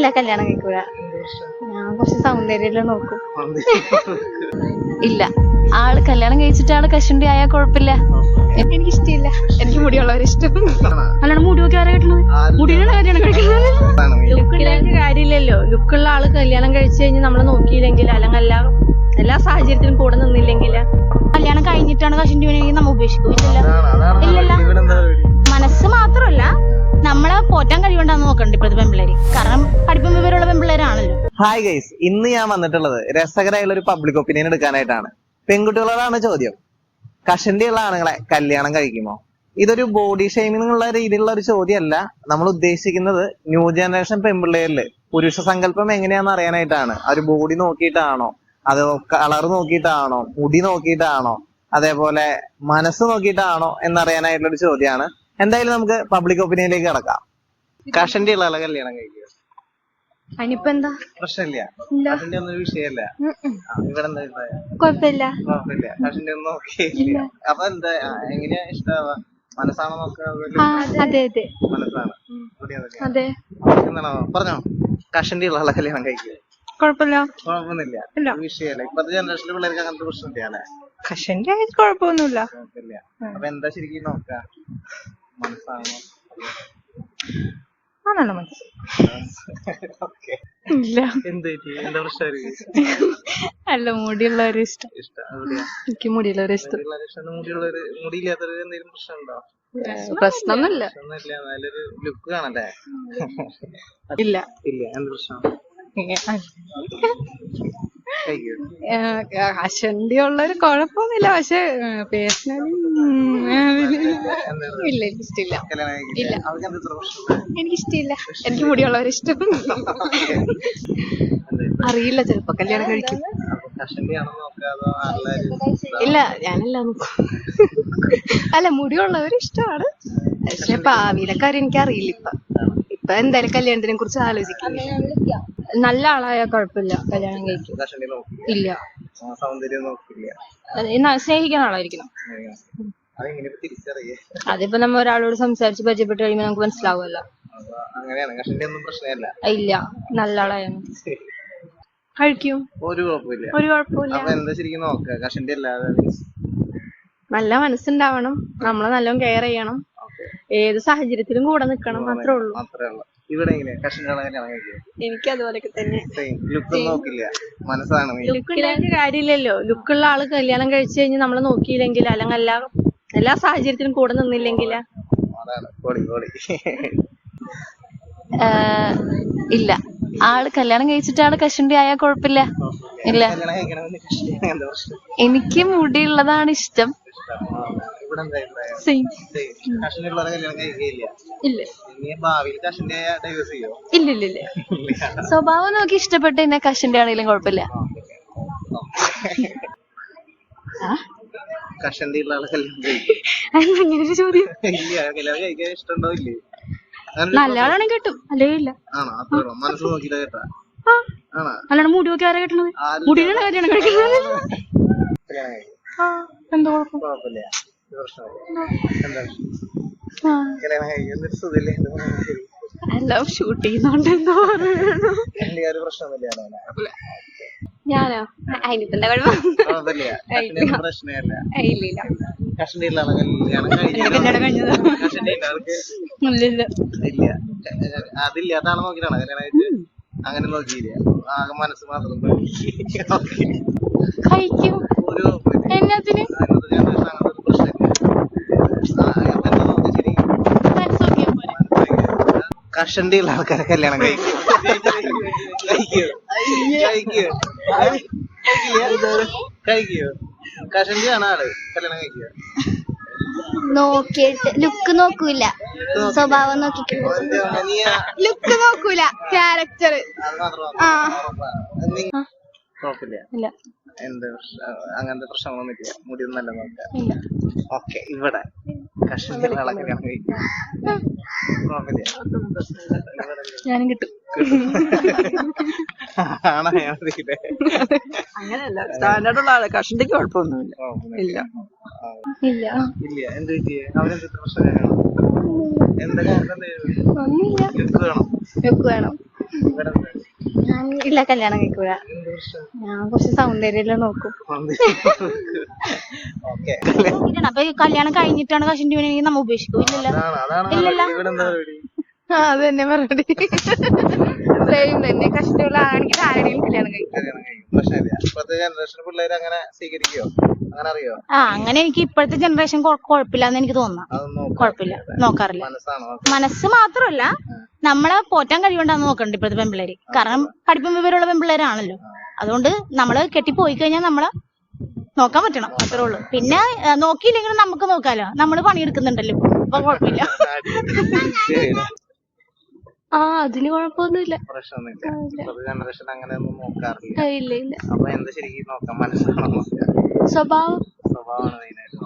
ഇല്ല കല്യാണം കഴിക്കൂല. ഞാൻ കുറച്ച് സൗന്ദര്യം നോക്കും. ഇല്ല. ആൾ കല്യാണം കഴിച്ചിട്ട് ആൾ കശുണ്ടി ആയാൽ കുഴപ്പമില്ല. എനിക്ക് ഇഷ്ടമില്ല എനിക്ക് മുടിയുള്ളവരെ ഇഷ്ടം. അല്ലാണ്ട് മുടി നോക്കി ആരാ കിട്ടണത്? മുടിയുള്ള കല്യാണം കഴിക്കുന്നത്. ലുക്കിലായിട്ട് കാര്യമില്ലല്ലോ. ലുക്കുള്ള ആൾ കല്യാണം കഴിച്ചു കഴിഞ്ഞ് നമ്മളെ നോക്കിയില്ലെങ്കിൽ അല്ലെങ്കിൽ എല്ലാ എല്ലാ സാഹചര്യത്തിലും കൂടെ നിന്നില്ലെങ്കിൽ കല്യാണം കഴിഞ്ഞിട്ടാണ് കശുണ്ടി വേണമെങ്കിൽ നമ്മൾ ഉപേക്ഷിക്കില്ല നോക്കണ്ട പെമ്പിള്ളേര്. കാരണം പഠിപ്പും വിവരമുള്ള പെമ്പിള്ളേരാണല്ലോ. ഹായ് ഗൈസ് ഇന്ന് ഞാൻ വന്നിട്ടുള്ളത് രസകരമായുള്ള ഒരു പബ്ലിക് ഒപ്പീനിയൻ എടുക്കാനായിട്ടാണ്. പെൺകുട്ടികളോടാണ് ചോദ്യം. കഷണ്ടിയുള്ള ആണുങ്ങളെ കല്യാണം കഴിക്കുമോ? ഇതൊരു ബോഡി ഷെയ്മിംഗ് ഉള്ള രീതിയിലുള്ള ഒരു ചോദ്യമല്ല. നമ്മൾ ഉദ്ദേശിക്കുന്നത് ന്യൂ ജനറേഷൻ പെൺപിള്ളേരിൽ പുരുഷ സങ്കല്പം എങ്ങനെയാന്ന് അറിയാനായിട്ടാണ്. അവർ ബോഡി നോക്കിയിട്ടാണോ? അതോ കളർ നോക്കിയിട്ടാണോ? മുടി നോക്കിയിട്ടാണോ? അതേപോലെ മനസ്സ് നോക്കിയിട്ടാണോ എന്നറിയാനായിട്ടുള്ള ഒരു ചോദ്യമാണ്. എന്തായാലും നമുക്ക് പബ്ലിക് ഒപ്പീനിയനിലേക്ക് കിടക്കാം. കഷണ്ടിയുള്ള ഉള്ള കല്യാണം കഴിക്കുക അതിനിപ്പോ എന്താ? പ്രശ്നമില്ല. ഇല്ല അതിന്റെ ഒന്നും ഒരു വിഷയമല്ല. ആ, ഇവിടെ എന്താ അഭിപ്രായം? കൊഴപ്പില്ല കുഴപ്പമില്ല. ഒന്നും നോക്കിയില്ല അപ്പൊ എന്താ ആ, എങ്ങനെയാ ഇഷ്ടാവാ? മനസ്സാണോ നോക്കുക ആ അതെ അതെ. മനസ്സാണ്? ഇവിടെ? അതെ. പറഞ്ഞോ? കഷണ്ടി ഉള്ള കല്യാണം കഴിക്കുക കൊഴപ്പില്ല കുഴപ്പമൊന്നുമില്ല. ഒരു വിഷയമല്ല. ഇപ്പത്തെ ജനറേഷനിലെ പിള്ളേർക്ക് അങ്ങനത്തെ പ്രശ്നമില്ല അല്ലെ? കഷന്റെ കുഴപ്പമൊന്നുമില്ല. കുഴപ്പമില്ല. അപ്പൊ എന്താ ശരിക്കും നോക്ക മനസ്സാണോ? ആണല്ലോ ഇല്ല. അല്ല മുടിയുള്ളവരെ ഇഷ്ടം. എനിക്ക് മുടിയുള്ളവരെ ഇഷ്ടം. പ്രശ്നമൊന്നുമില്ല. നല്ലൊരു ലുക്ക് കാണല്ലേ? ഇല്ല. ഇല്ല. എന്ത് പ്രശ്നം? കഷണ്ടി ഉള്ളൊരു കുഴപ്പമൊന്നുമില്ല പക്ഷെ പേഴ്സണലി ഇല്ല എനിക്കിഷ്ടമില്ല എനിക്കിഷ്ടമില്ല ഇത്ര പ്രശ്നം എനിക്ക് മുടിയുള്ളവരെ ഇഷ്ടം അറിയില്ല ചെലപ്പോ കല്യാണം കഴിക്കും. ഇല്ല ഞാനല്ല നോക്കും. അല്ല മുടിയുള്ളവർ ഇഷ്ടമാണ് പക്ഷെ ഭാവിയിലെ കാര്യം എനിക്ക് അറിയില്ല ഇപ്പൊ. ഇപ്പൊ എന്തായാലും കല്യാണത്തിനെ കുറിച്ച് ആലോചിക്കില്ല നല്ല ആളായ കുഴപ്പമില്ല കല്യാണം കഴിക്കും. ഇല്ല. സൗന്ദര്യം സ്നേഹിക്കുന്ന ആളായിരിക്കണം. അതിപ്പോ നമ്മ ഒരാളോട് സംസാരിച്ച് പരിചയപ്പെട്ട് കഴിയുമ്പോ നമുക്ക് മനസ്സിലാവുമല്ലോ. ഇല്ല നല്ല ആളായാണ്. കഴിക്കും. ഒരു കുഴപ്പമില്ല. ഒരു കുഴപ്പമില്ല. അപ്പൊ എന്താ ശരിക്കും നോക്ക കഷണ്ടി അല്ലാതെ നല്ല മനസ്സുണ്ടാവണം. നമ്മളെ നല്ലോണം കെയർ ചെയ്യണം. ഏത് സാഹചര്യത്തിലും കൂടെ നിക്കണം മാത്രമേ ഉള്ളൂ. മാത്രമേ ഉള്ളു. ഇവിടെ എങ്ങനെ? എനിക്ക് അതുപോലെ തന്നെ. ലുക്ക് നോക്കില്ല. മനസ്സാണ് കാര്യമില്ലല്ലോ. ലുക്കുള്ള ആൾ കല്യാണം കഴിച്ചു കഴിഞ്ഞ് നമ്മളെ നോക്കിയില്ലെങ്കിൽ അല്ലെങ്കിൽ എല്ലാ എല്ലാ സാഹചര്യത്തിലും കൂടെ നിന്നില്ലെങ്കിൽ ഇല്ല. ആൾ കല്യാണം കഴിച്ചിട്ട് ആൾ കഷണ്ടി ആയാൽ കുഴപ്പമില്ല ഇല്ല. എനിക്ക് മുടിയുള്ളതാണ് ഇഷ്ടം. ആ, സെയിം ഇല്ല. ഇല്ല ഇല്ല ഇല്ല. സ്വഭാവം നോക്കി ഇഷ്ടപ്പെട്ട് പിന്നെ കഷണ്ടി ആണെങ്കിലും കുഴപ്പമില്ല. കഷണ്ടിയുള്ള ആളെ കല്യാണം കഴിക്കും. അങ്ങനെ ഒരു ചോദ്യം? ഇല്ല കല്യാണം കഴിക്കാൻ ഇഷ്ടമുണ്ടോ ഇല്ലേ? അങ്ങനെ നല്ല ആളാണെങ്കിൽ കിട്ടും. അല്ലെങ്കിൽ ഇല്ല? ആണോ? അത്രേ ഉള്ളൂ. മനസ്സ് നോക്കിയിട്ട് കേട്ടാ. ആ. ആണോ? മുടി നോക്കി ആരാ കെട്ടണത്? ആരും കല്യാണം കഴിക്കുന്നത്? കല്യാണം കഴിക്കും. ആ എന്താ കുഴപ്പം? കുഴപ്പമില്ല. എല്ലാം ഷൂട്ട് ചെയ്യുന്നോണ്ട് എന്തോ പറയണു കല്യാണം ഒരു പ്രശ്നമൊന്നുമില്ല ആണോ ഞാനോ? അതിനിപ്പോ എന്താ കുഴപ്പം കുഴപ്പമില്ല ഇല്ല ഇല്ല കഷണ്ടിയുള്ള ആളെ കല്യാണം കഴിക്കണം കല്യാണം കഴിഞ്ഞതാ. കഷണ്ടിയുള്ള ആൾക്ക് ഇല്ലില്ല. ഇല്ല. അതില്ലാത്ത ആളെ നോക്കിയിട്ടാണ് കല്യാണം അങ്ങനെ നോക്കിയില്ല. ആകെ മനസ്സ് മാത്രം. കഴിക്കും. ഒരു കുഴപ്പമില്ല. എന്നത്തിന് അതിനകത്ത് generation അങ്ങനത്തെ ഒരു പ്രശ്നമില്ല. ആ, എന്താ നോക്കി ശരിക്കും മനസ്സ് നോക്കിയാ പോരെ. കഷണ്ടിയുള്ള ആൾക്കാരെ കല്യാണം കഴിക്കും. കഴിക്കോ? കഴിക്കോ? കഷണ്ടിയാണ് ആൾ കല്യാണം കഴിക്കുക നോക്കിയിട്ട് ലുക്ക് നോക്കൂല. സ്വഭാവം ലുക്ക് നോക്കൂല ക്യാരക്ടർ. ആ. ഇല്ല. എന്ത് അങ്ങനത്തെ പ്രശ്നങ്ങളൊന്നും ഇല്ല. മുടി നല്ല നോക്കാം. ഓക്കെ ഇവിടെ. ഞാനും കിട്ടും. അങ്ങനെയല്ല. സ്റ്റാൻഡേർഡ് ഉള്ള ആൾ. കഷണ്ടിക്ക് കുഴപ്പമൊന്നുമില്ല. ഇല്ല. ഇല്ല. ഇല്ല. എന്ത് പറ്റിയേ അവനെന്ത് പ്രശ്നം എന്താ വേണം. വേണം? ഞാൻ ഇല്ല കല്യാണം കഴിക്കൂല. ഞാൻ കുറച്ച് സൗന്ദര്യം നോക്കും. അപ്പൊ കല്യാണം കഴിഞ്ഞിട്ടാണ് കഷണ്ടി വീണെങ്കിൽ നമ്മ ഉപേക്ഷിക്കും? ഇല്ലല്ലോ. അത് തന്നെ മറുപടി സെയിം തന്നെ കഷ്ടമുള്ള ആണെങ്കിൽ ആരുടെയും കല്യാണം കഴിക്കും കല്യാണം കഴിക്കും. പ്രശ്നമില്ല ഇപ്പോഴത്തെ ജനറേഷൻ അങ്ങനെ സ്വീകരിക്കോ? അങ്ങനെ അറിയോ? ആ അങ്ങനെ എനിക്ക് ഇപ്പോഴത്തെ ജനറേഷൻ കുഴപ്പമില്ലാന്ന് എനിക്ക് തോന്നുന്നു കുഴപ്പമില്ല നോക്കാറില്ല. മനസ്സാണോ മനസ്സ് മാത്രമല്ല നമ്മളെ പോറ്റാൻ കഴിവുണ്ടാന്ന് നോക്കണ്ട ഇപ്പോഴത്തെ പെൺപിള്ളേര്. കാരണം പഠിപ്പും വിവരമുള്ള പെൺപിള്ളേരാണല്ലോ. അതുകൊണ്ട് നമ്മൾ കെട്ടിപ്പോയി കഴിഞ്ഞാൽ നമ്മളെ നോക്കാൻ പറ്റണം അത്രേ ഉള്ളൂ. പിന്നെ നോക്കിയില്ലെങ്കിലും നമുക്ക് നോക്കാലോ. നമ്മൾ പണിയെടുക്കുന്നുണ്ടല്ലോ ഇപ്പൊ. കുഴപ്പമില്ല ആ അതിന് കുഴപ്പമൊന്നുമില്ല ജനറേഷൻ അങ്ങനെ ഒന്നും നോക്കാറില്ല. ഇല്ല ഇല്ല. അപ്പൊ എന്താ ശരിക്കും നോക്കാം മനസ്സാണോ സ്വഭാവം. സ്വഭാവമാണ് മെയിനായിട്ട്